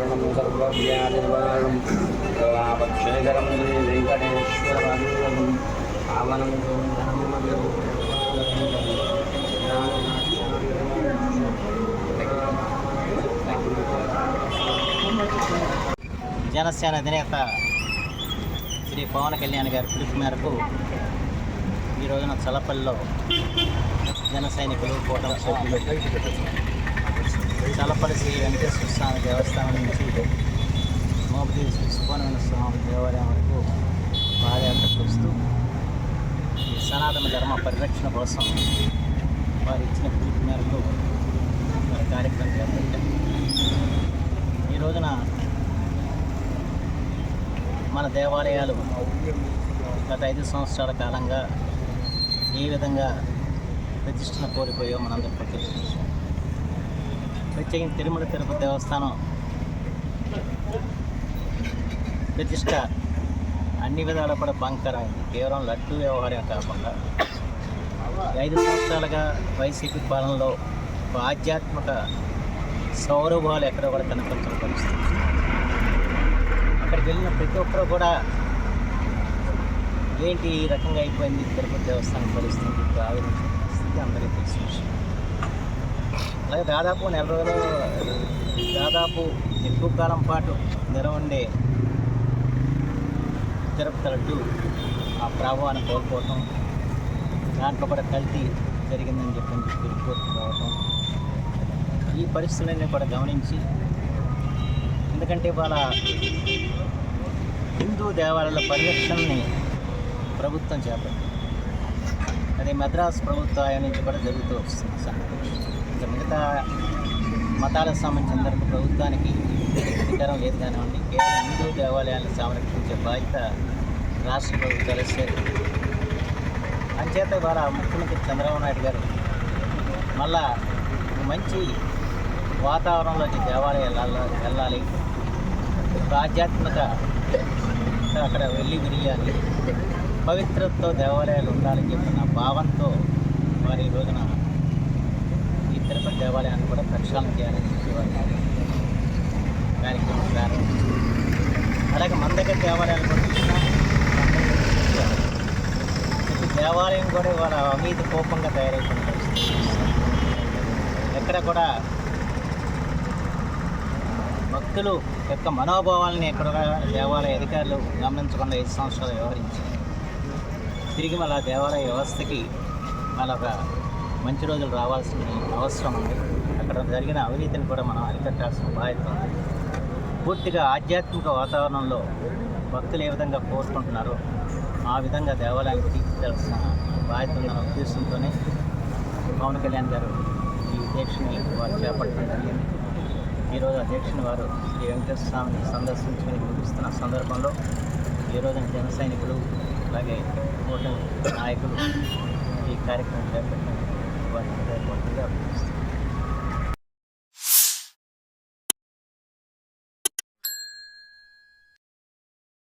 వెంకటేశ్వరార్చనాంజలిషే కాలముచ్చరణం సర్వవ్యాధిర్వాణం శ్రీ వెంకటేశ్వరం ఆవనం జనసేన అధినేత శ్రీ పవన్ కళ్యాణ్ గారి పిలుపు మేరకు ఈ రోజున చలపల్లిలో జన సైనికులు కూటమి సభ్యులు చలపల్లి శ్రీ వెంకటేశ్వర స్వామి దేవస్థానం నుంచి మోపతి శ్రీ సుబ్రహ్మణ్య స్వామి దేవాలయం వరకు పాదయాత్ర చూస్తూ ఈ సనాతన ధర్మ పరిరక్షణ కోసం వారు ఇచ్చిన పిలుపు మేరకు వారి కార్యక్రమం చేపట్టాం ఈ రోజున మన దేవాలయాలు గత ఐదు సంవత్సరాల కాలంగా ఏ విధంగా ప్రతిష్టను కోల్పోయో మనందరికీ తెలుసు. ప్రత్యేకించి తిరుమల తిరుపతి దేవస్థానం. ప్రతిష్ట అన్ని విధాలు కూడా బంకరైంది కేవలం లడ్డు వ్యవహారం కాకుండా. ఐదు సంవత్సరాలుగా వైసీపీ పాలనలో ఒక ఆధ్యాత్మిక సౌరభాలు ఎక్కడ కూడా కనిపించిన పరిస్థితి అక్కడికి వెళ్ళిన ప్రతి ఒక్కరు కూడా ఏంటి ఈ రకంగా అయిపోయింది తిరుపతి దేవస్థానం పరిస్థితి? ఇప్పుడు పరిస్థితి అందరికీ తెలిసిన విషయం. అలాగే దాదాపు నెల రోజులు దాదాపు ఎక్కువ కాలం పాటు నిలవండే తిరుపతి లడ్డు ఆ ప్రభావాన్ని కోల్పోవటం దాంట్లో కూడా కల్తీ జరిగిందని చెప్పని చెప్పి రిపోర్ట్ రావటం ఈ పరిస్థితులన్నీ కూడా గమనించి ఎందుకంటే వాళ్ళ హిందూ దేవాలయాల పరిరక్షణని ప్రభుత్వం చేపట్టింది. అది మద్రాసు ప్రభుత్వం నుంచి కూడా జరుగుతూ వస్తుంది సంగతి మిగతా మతాలకు సంబంధించిన వరకు ప్రభుత్వానికి అధికారం లేదు కానివ్వండి కేవలం హిందూ దేవాలయాలను సంరక్షించే బాధ్యత రాష్ట్ర ప్రభుత్వాలు ఇస్తారు అంచేత ద్వారా ముఖ్యమంత్రి చంద్రబాబు నాయుడు గారు మళ్ళా మంచి వాతావరణంలోకి దేవాలయాలు వెళ్ళాలి ఆధ్యాత్మిక అక్కడ వెళ్ళి విరియాలి. పవిత్రతతో దేవాలయాలు ఉండాలని చెప్పిన భావంతో వారి ఈ రోజున దేవాలయాన్ని కూడా ప్రక్షాళన చేయాలని చెప్పేవారు కార్యక్రమం ప్రారంభించారు అలాగే మన దగ్గర దేవాలయాలు కూడా ప్రతి దేవాలయం కూడా ఇవాళ అవినీతి కోపంగా తయారైపోయిన పరిస్థితి. ఎక్కడ కూడా భక్తులు యొక్క మనోభావాలని ఎక్కడ దేవాలయ అధికారులు గమనించకుండా ఐదు సంవత్సరాలు వ్యవహరించారు. తిరిగి మళ్ళీ దేవాలయ వ్యవస్థకి మళ్ళీ ఒక మంచి రోజులు రావాల్సిన అవసరం ఉంది. అక్కడ జరిగిన అవినీతిని కూడా మనం అరికట్టాల్సిన బాధ్యత ఉంది. పూర్తిగా ఆధ్యాత్మిక వాతావరణంలో భక్తులు ఏ విధంగా కోరుకుంటున్నారో ఆ విధంగా దేవాలయానికి తీర్చిదాల్సిన బాధ్యత ఉందన్న ఉద్దేశంతోనే పవన్ కళ్యాణ్ గారు ఈ దీక్షని వారు చేపట్టడం జరిగింది. ఈరోజు అధ్యక్షుని వారు శ్రీ వెంకటేశ్వర స్వామిని సందర్శించుకుని ముగిస్తున్న సందర్భంలో ఈ రోజున జన సైనికులు అలాగే కూటమి నాయకులు ఈ కార్యక్రమం like that, like that.